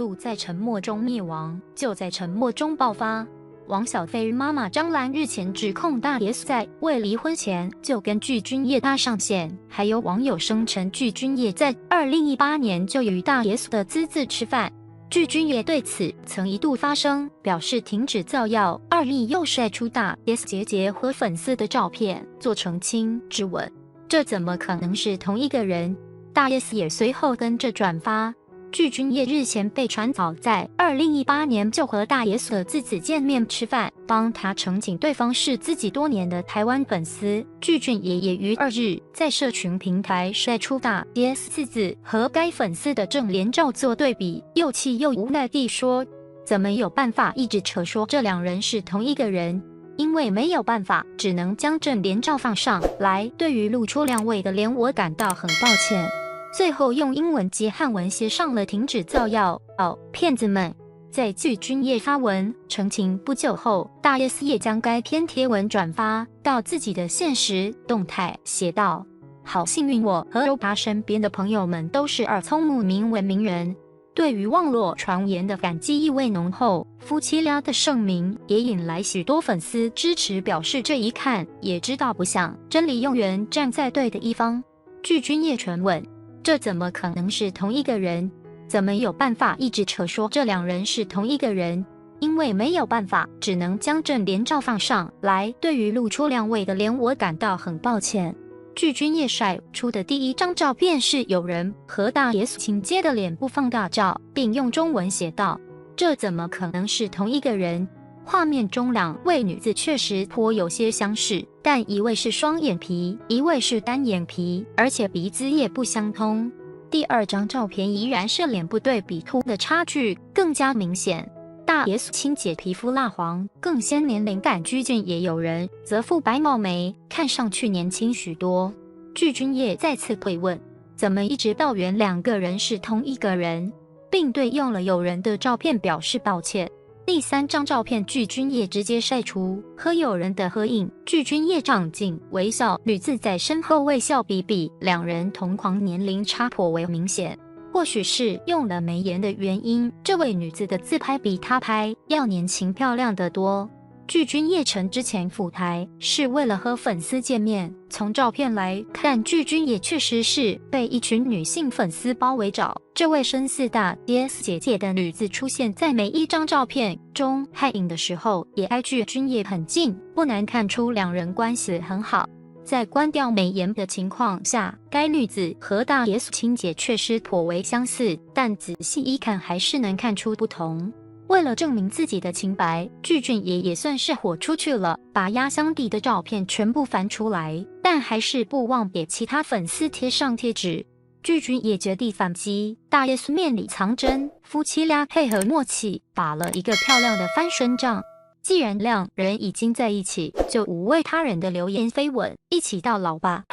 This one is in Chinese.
度在沉默中灭亡，就在沉默中爆发。王小飞妈妈张兰日前指控大 S 在未离婚前就跟具俊晔搭上线，还有网友声称具俊晔在二零一八年就与大 S 的私自吃饭。具俊晔对此曾一度发声，表示停止造谣。二力又晒出大 S 姐姐和粉丝的照片做澄清，质问这怎么可能是同一个人？大 S 也随后跟着转发。具俊晔日前被传早在二零一八年就和大爷的自子见面吃饭，帮他澄清对方是自己多年的台湾粉丝。具俊晔也于二日在社群平台晒出大 S 自子和该粉丝的正脸照做对比，又气又无奈地说：“怎么有办法一直扯说这两人是同一个人？因为没有办法，只能将正脸照放上来。对于露出两位的脸，我感到很抱歉。”最后用英文及汉文写上了“停止造谣”。哦，骗子们！在具君晔发文澄清不久后，大 S 也将该篇贴文转发到自己的现实动态，写道：“好幸运，我和周达身边的朋友们都是二聪目明文明人。对于网络传言的感激意味浓厚，夫妻俩的盛名也引来许多粉丝支持，表示这一看也知道不像真理永远站在对的一方。”具君晔传问。这怎么可能是同一个人？怎么有办法一直扯说这两人是同一个人？因为没有办法，只能将正脸照放上来。对于露出两位的脸，我感到很抱歉。巨君夜晒出的第一张照片是有人和大 S 亲接的脸部放大照，并用中文写道：“这怎么可能是同一个人？”画面中两位女子确实颇有些相似，但一位是双眼皮，一位是单眼皮，而且鼻子也不相通。第二张照片依然是脸部对比图的差距更加明显，大 S 亲姐皮肤蜡黄，更鲜年龄感。居俊也有人则肤白貌美，看上去年轻许多。具俊晔再次会问：怎么一直到原两个人是同一个人，并对用了有人的照片表示抱歉。第三张照片，具君晔直接晒出和友人的合影。具君晔上镜微笑，女子在身后微笑比比，两人同框年龄差颇为明显。或许是用了美颜的原因，这位女子的自拍比她拍要年轻漂亮得多。巨君叶晨之前赴台是为了和粉丝见面。从照片来看，巨君也确实是被一群女性粉丝包围着。这位身似大 S 姐姐的女子出现在每一张照片中，拍影的时候也挨巨君叶很近，不难看出两人关系很好。在关掉美颜的情况下，该女子和大 S 亲姐确实颇为相似，但仔细一看还是能看出不同。为了证明自己的清白，具俊晔也算是火出去了，把压箱底的照片全部翻出来，但还是不忘给其他粉丝贴上贴纸。具俊也绝地反击，大 S 面里藏针，夫妻俩配合默契，打了一个漂亮的翻身仗。既然两人已经在一起，就无畏他人的流言绯闻，一起到老吧。